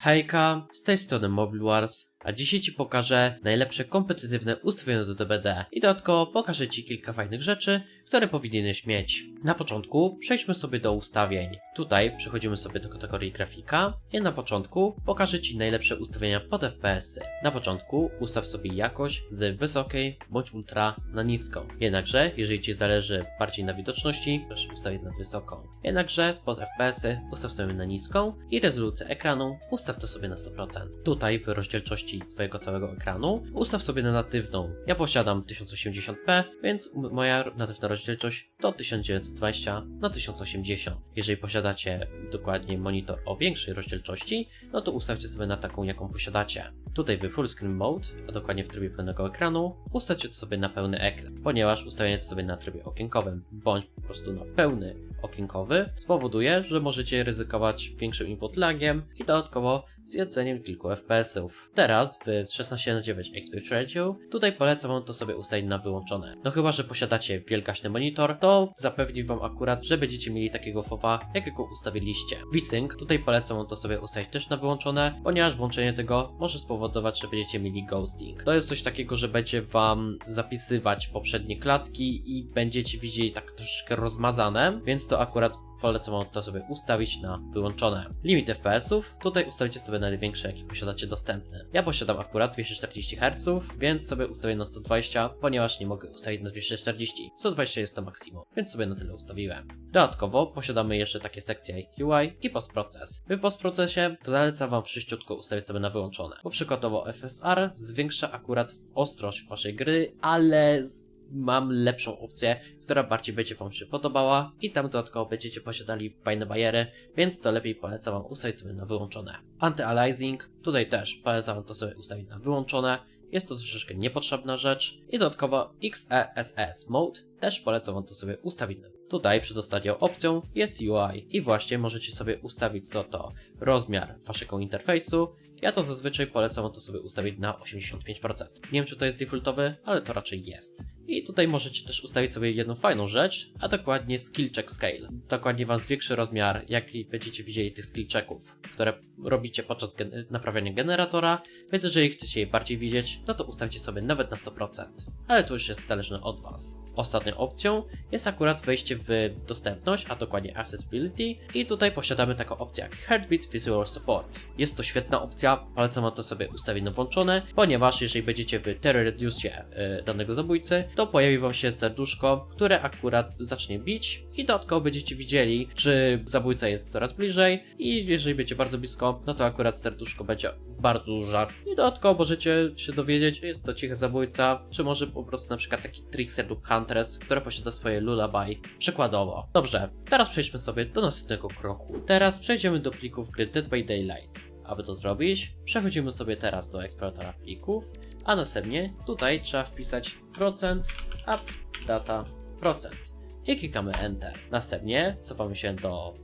Hejka, z tej strony Mobile Wars, a dzisiaj Ci pokażę najlepsze kompetytywne ustawienia do DBD i dodatkowo pokażę Ci kilka fajnych rzeczy, które powinieneś mieć. Na początku przejdźmy sobie do ustawień. Tutaj przechodzimy sobie do kategorii grafika i na początku pokażę Ci najlepsze ustawienia pod FPS-y. Na początku ustaw sobie jakość z wysokiej bądź ultra na niską. Jednakże, jeżeli Ci zależy bardziej na widoczności, proszę ustawić na wysoką. Jednakże pod FPS-y ustaw sobie na niską i rezolucję ekranu ustaw to sobie na 100%. Tutaj w rozdzielczości Twojego całego ekranu ustaw sobie na natywną. Ja posiadam 1080p, więc moja natywna rozdzielczość to 1920 na 1080. Jeżeli posiadacie dokładnie monitor o większej rozdzielczości, no to ustawcie sobie na taką, jaką posiadacie. Tutaj w Full Screen Mode, a dokładnie w trybie pełnego ekranu, ustawcie to sobie na pełny ekran, ponieważ ustawienie to sobie na trybie okienkowym, bądź po prostu na pełny okienkowy, spowoduje, że możecie ryzykować większym input lagiem i dodatkowo zjedzeniem kilku FPS-ów. Teraz w 16 na 9 Aspect Ratio, tutaj polecam wam to sobie ustawić na wyłączone. No chyba, że posiadacie wielgaśny monitor, to zapewni wam akurat, że będziecie mieli takiego fopa, jakiego ustawiliście. VSync, tutaj polecam wam to sobie ustawić też na wyłączone, ponieważ włączenie tego może spowodować, że będziecie mieli ghosting. To jest coś takiego, że będzie wam zapisywać poprzednie klatki i będziecie widzieli tak troszeczkę rozmazane, więc to akurat polecam to sobie ustawić na wyłączone. Limit FPS-ów, tutaj ustawicie sobie na największe, jakie posiadacie dostępne. Ja posiadam akurat 240 Hz, więc sobie ustawię na 120, ponieważ nie mogę ustawić na 240. 120 jest to maksimum, więc sobie na tyle ustawiłem. Dodatkowo posiadamy jeszcze takie sekcje UI i postproces. W postprocesie zalecam wam przyściutko ustawić sobie na wyłączone, bo przykładowo FSR zwiększa akurat ostrość waszej gry, ale mam lepszą opcję, która bardziej będzie Wam się podobała i tam dodatkowo będziecie posiadali fajne bariery, więc to lepiej polecam Wam ustawić sobie na wyłączone. Anti-aliasing, tutaj też polecam Wam to sobie ustawić na wyłączone, jest to troszeczkę niepotrzebna rzecz i dodatkowo XESS Mode też polecam Wam to sobie ustawić. Tutaj przedostatnią opcją jest UI i właśnie możecie sobie ustawić co to rozmiar Waszego interfejsu. Ja to zazwyczaj polecam to sobie ustawić na 85%. Nie wiem czy to jest defaultowy, ale to raczej jest. I tutaj możecie też ustawić sobie jedną fajną rzecz, a dokładnie skill check scale. Dokładnie Wam zwiększy rozmiar, jaki będziecie widzieli tych skill checków, które robicie podczas gen naprawiania generatora, więc jeżeli chcecie je bardziej widzieć, no to ustawcie sobie nawet na 100%. Ale to już jest zależne od Was. Ostatnią opcją jest akurat wejście w dostępność, a dokładnie Accessibility i tutaj posiadamy taką opcję jak Heartbeat Visual Support. Jest to świetna opcja, wam to sobie ustawić na włączone, ponieważ jeżeli będziecie w Terror Reduce y, danego zabójcy, to pojawi wam się serduszko, które akurat zacznie bić i dodatkowo będziecie widzieli, czy zabójca jest coraz bliżej i jeżeli będzie bardzo blisko, no to akurat serduszko będzie bardzo duże. I dodatkowo możecie się dowiedzieć, czy jest to cichy zabójca, czy może po prostu na przykład taki Trickster lub Huntress, która posiada swoje lullaby, przykładowo. Dobrze, teraz przejdźmy sobie do następnego kroku. Teraz przejdziemy do plików gry Dead by Daylight. Aby to zrobić, przechodzimy sobie teraz do eksploratora plików, a następnie tutaj trzeba wpisać procent up data procent i klikamy Enter. Następnie cofamy się do,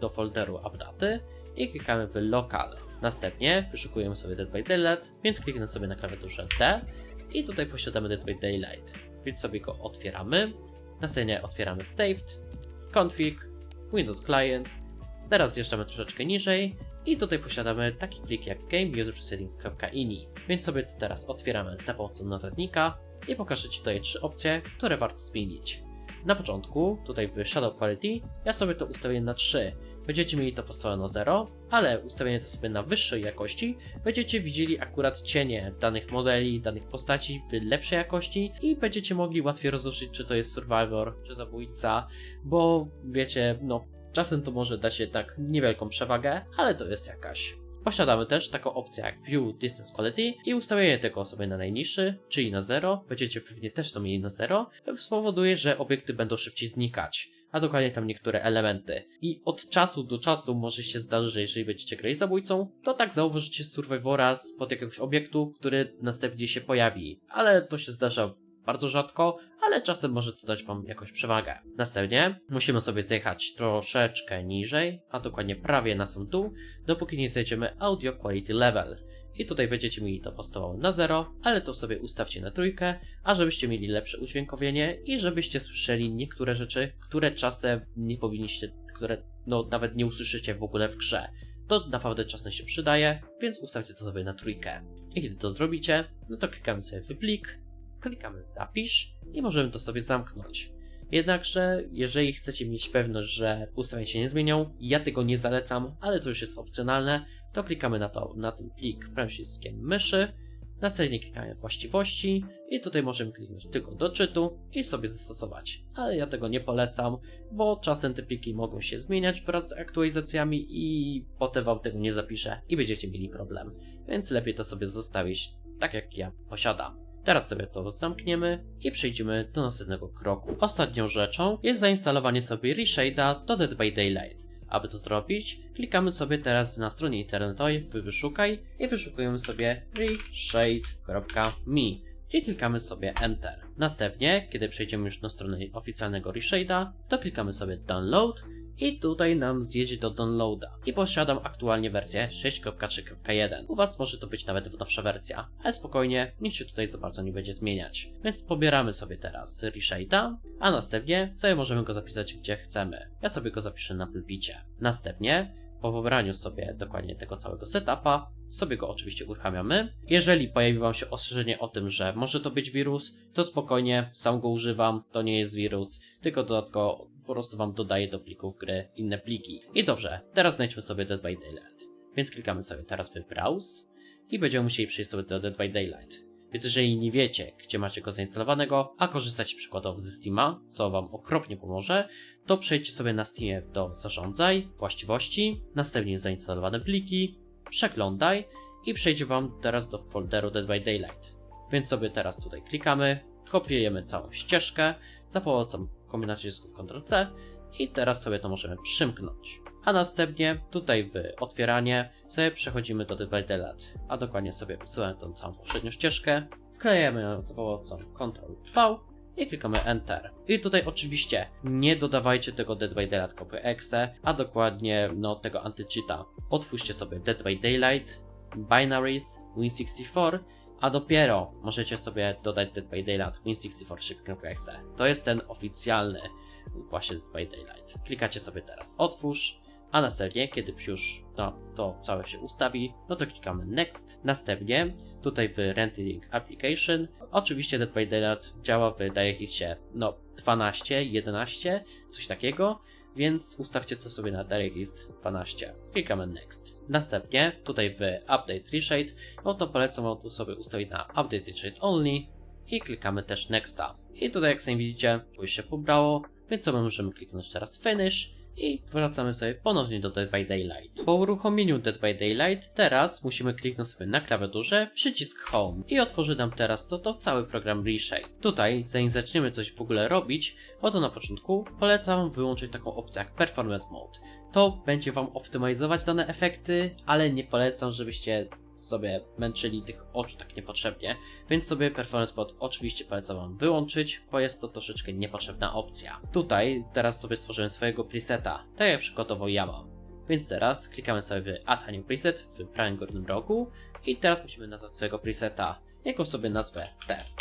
do folderu updaty i klikamy w local. Następnie wyszukujemy sobie Dead by Daylight, więc kliknę sobie na klawiaturze D i tutaj posiadamy Dead by Daylight, więc sobie go otwieramy. Następnie otwieramy Saved, Config, Windows Client. Teraz zjeżdżamy troszeczkę niżej i tutaj posiadamy taki plik jak gameusersettings.ini, więc sobie to teraz otwieramy za pomocą notatnika i pokażę Ci tutaj trzy opcje, które warto zmienić. Na początku, tutaj w Shadow Quality, ja sobie to ustawię na 3. Będziecie mieli to postawione na 0, ale ustawienie to sobie na wyższej jakości, będziecie widzieli akurat cienie danych modeli, danych postaci w lepszej jakości i będziecie mogli łatwiej rozróżnić, czy to jest survivor, czy zabójca, bo wiecie, no czasem to może dać jednak niewielką przewagę, ale to jest jakaś. Posiadamy też taką opcję jak View Distance Quality i ustawienie tego sobie na najniższy, czyli na 0, będziecie pewnie też to mieli na 0, spowoduje, że obiekty będą szybciej znikać, a dokładnie tam niektóre elementy. I od czasu do czasu może się zdarzyć, że jeżeli będziecie grać zabójcą, to tak zauważycie Survivora spod jakiegoś obiektu, który następnie się pojawi, ale to się zdarza bardzo rzadko, ale czasem może to dać Wam jakąś przewagę. Następnie musimy sobie zjechać troszeczkę niżej, a dokładnie prawie na sam dół, dopóki nie znajdziemy Audio Quality Level. I tutaj będziecie mieli to postawowe na 0, ale to sobie ustawcie na trójkę, a żebyście mieli lepsze udźwiękowienie i żebyście słyszeli niektóre rzeczy, które czasem nie powinniście, które no nawet nie usłyszycie w ogóle w grze. to naprawdę czasem się przydaje, więc ustawcie to sobie na trójkę. I kiedy to zrobicie, no to klikamy sobie w plik, klikamy zapisz i możemy to sobie zamknąć. Jednakże, jeżeli chcecie mieć pewność, że ustawienia się nie zmienią, ja tego nie zalecam, ale to już jest opcjonalne, to klikamy na to, na ten plik przyciskiem myszy, następnie klikamy właściwości i tutaj możemy kliknąć tylko do czytu i sobie zastosować. Ale ja tego nie polecam, bo czasem te pliki mogą się zmieniać wraz z aktualizacjami i potem wam tego nie zapiszę i będziecie mieli problem. Więc lepiej to sobie zostawić tak jak ja posiadam. Teraz sobie to zamkniemy i przejdziemy do następnego kroku. Ostatnią rzeczą jest zainstalowanie sobie Reshade'a do Dead by Daylight. Aby to zrobić, klikamy sobie teraz na stronie internetowej w wyszukaj i wyszukujemy sobie reshade.me i klikamy sobie Enter. Następnie, kiedy przejdziemy już na stronę oficjalnego Reshade'a, to klikamy sobie Download i tutaj nam zjedzie do downloada. I posiadam aktualnie wersję 6.3.1. U Was może to być nawet nowsza wersja, ale spokojnie, nic się tutaj za bardzo nie będzie zmieniać. Więc pobieramy sobie teraz reshade'a, a następnie sobie możemy go zapisać gdzie chcemy. Ja sobie go zapiszę na pulpicie. Następnie, po pobraniu sobie dokładnie tego całego setupa, sobie go oczywiście uruchamiamy. Jeżeli pojawi Wam się ostrzeżenie o tym, że może to być wirus, to spokojnie, sam go używam, to nie jest wirus, tylko dodatkowo po prostu Wam dodaję do plików gry inne pliki. I dobrze, teraz znajdźmy sobie Dead by Daylight. Więc klikamy sobie teraz w Browse i będziemy musieli przejść sobie do Dead by Daylight. Więc jeżeli nie wiecie, gdzie macie go zainstalowanego, a korzystacie przykładowo ze Steama, co Wam okropnie pomoże, to przejdźcie sobie na Steamie do Zarządzaj, Właściwości, następnie zainstalowane pliki, Przeglądaj i przejdzie Wam teraz do folderu Dead by Daylight. Więc sobie teraz tutaj klikamy, kopiujemy całą ścieżkę za pomocą kombinacji dysków Ctrl-C i teraz sobie to możemy przymknąć. A następnie tutaj w otwieranie sobie przechodzimy do Daylight, a dokładnie sobie usuwamy tą całą poprzednią ścieżkę, wklejamy ją za pomocą Ctrl-V i klikamy Enter. I tutaj oczywiście nie dodawajcie tego Dead by Daylight copy.exe, a dokładnie no tego antycheata. Otwórzcie sobie Dead by Daylight, Binaries, Win64, a dopiero możecie sobie dodać Dead by Daylight Win64 szybko.exe. To jest ten oficjalny właśnie Dead by Daylight. Klikacie sobie teraz Otwórz, a następnie, kiedy już to całe się ustawi, no to klikamy Next. Następnie tutaj w Rendering Application, oczywiście Dead by Daylight działa w DirectXie no 12, 11, coś takiego, więc ustawcie co sobie na DirectX 12. Klikamy Next. Następnie tutaj w Update Reshade, no to polecam wam tu sobie ustawić na Update Reshade Only i klikamy też Nexta. I tutaj jak sami widzicie, już się pobrało, więc sobie możemy kliknąć teraz Finish i wracamy sobie ponownie do Dead by Daylight. Po uruchomieniu Dead by Daylight teraz musimy kliknąć sobie na klawiaturze przycisk Home i otworzy nam teraz to, to cały program Reshade. Tutaj, zanim zaczniemy coś w ogóle robić, oto na początku polecam wyłączyć taką opcję jak Performance Mode. To będzie Wam optymalizować dane efekty, ale nie polecam, żebyście sobie męczyli tych oczu tak niepotrzebnie, więc sobie Performance Mode oczywiście polecam Wam wyłączyć, bo jest to troszeczkę niepotrzebna opcja. Tutaj teraz sobie stworzyłem swojego preseta, tak jak przykładowo ja mam. Więc teraz klikamy sobie w Add New Preset w prawym górnym rogu i teraz musimy nazwać swojego preseta, jaką sobie nazwę Test.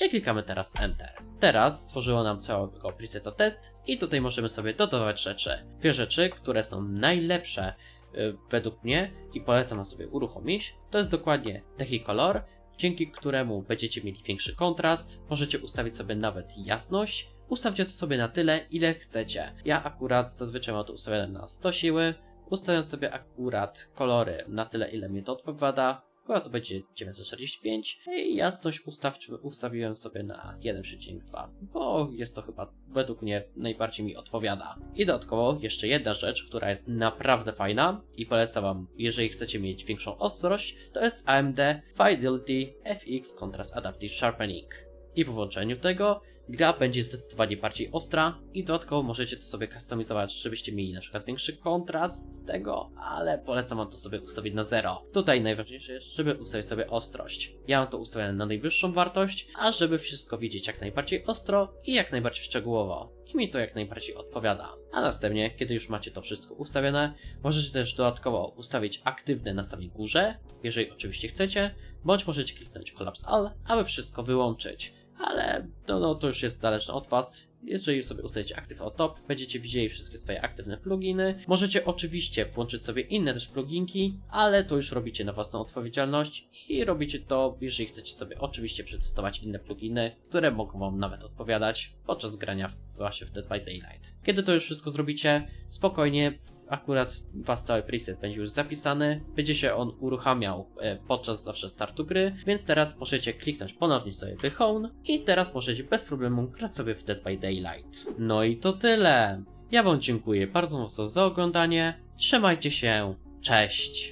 I klikamy teraz Enter. Teraz stworzyło nam całego preseta test i tutaj możemy sobie dodawać rzeczy. Dwie rzeczy, które są najlepsze według mnie i polecam na sobie uruchomić, to jest dokładnie taki kolor, dzięki któremu będziecie mieli większy kontrast, możecie ustawić sobie nawet jasność, ustawcie to sobie na tyle, ile chcecie. Ja akurat zazwyczaj mam to ustawione na 100 siły, ustawiam sobie akurat kolory na tyle, ile mi to odpowiada, Chyba to będzie 945 i jasność ustawcz- ustawiłem sobie na 1,2, bo jest to chyba według mnie najbardziej mi odpowiada. I dodatkowo jeszcze jedna rzecz, która jest naprawdę fajna i polecam wam, jeżeli chcecie mieć większą ostrość, to jest AMD Fidelity FX Contrast Adaptive Sharpening. I po włączeniu tego gra będzie zdecydowanie bardziej ostra i dodatkowo możecie to sobie customizować, żebyście mieli na przykład większy kontrast tego, ale polecam wam to sobie ustawić na zero. Tutaj najważniejsze jest, żeby ustawić sobie ostrość. Ja mam to ustawione na najwyższą wartość, a żeby wszystko widzieć jak najbardziej ostro i jak najbardziej szczegółowo. I mi to jak najbardziej odpowiada. A następnie, kiedy już macie to wszystko ustawione, możecie też dodatkowo ustawić aktywne na samej górze, jeżeli oczywiście chcecie, bądź możecie kliknąć Collapse All, aby wszystko wyłączyć ale no, no to już jest zależne od Was. jeżeli sobie ustawicie Active on Top, będziecie widzieli wszystkie swoje aktywne pluginy. Możecie oczywiście włączyć sobie inne też pluginki, ale to już robicie na własną odpowiedzialność i robicie to, jeżeli chcecie sobie oczywiście przetestować inne pluginy, które mogą wam nawet odpowiadać podczas grania właśnie w Dead by Daylight. Kiedy to już wszystko zrobicie, spokojnie akurat was cały preset będzie już zapisany, będzie się on uruchamiał e, podczas zawsze startu gry, więc teraz możecie kliknąć ponownie sobie w Home i teraz możecie bez problemu grać sobie w Dead by Daylight. No i to tyle. Ja wam dziękuję bardzo mocno za oglądanie, trzymajcie się, cześć!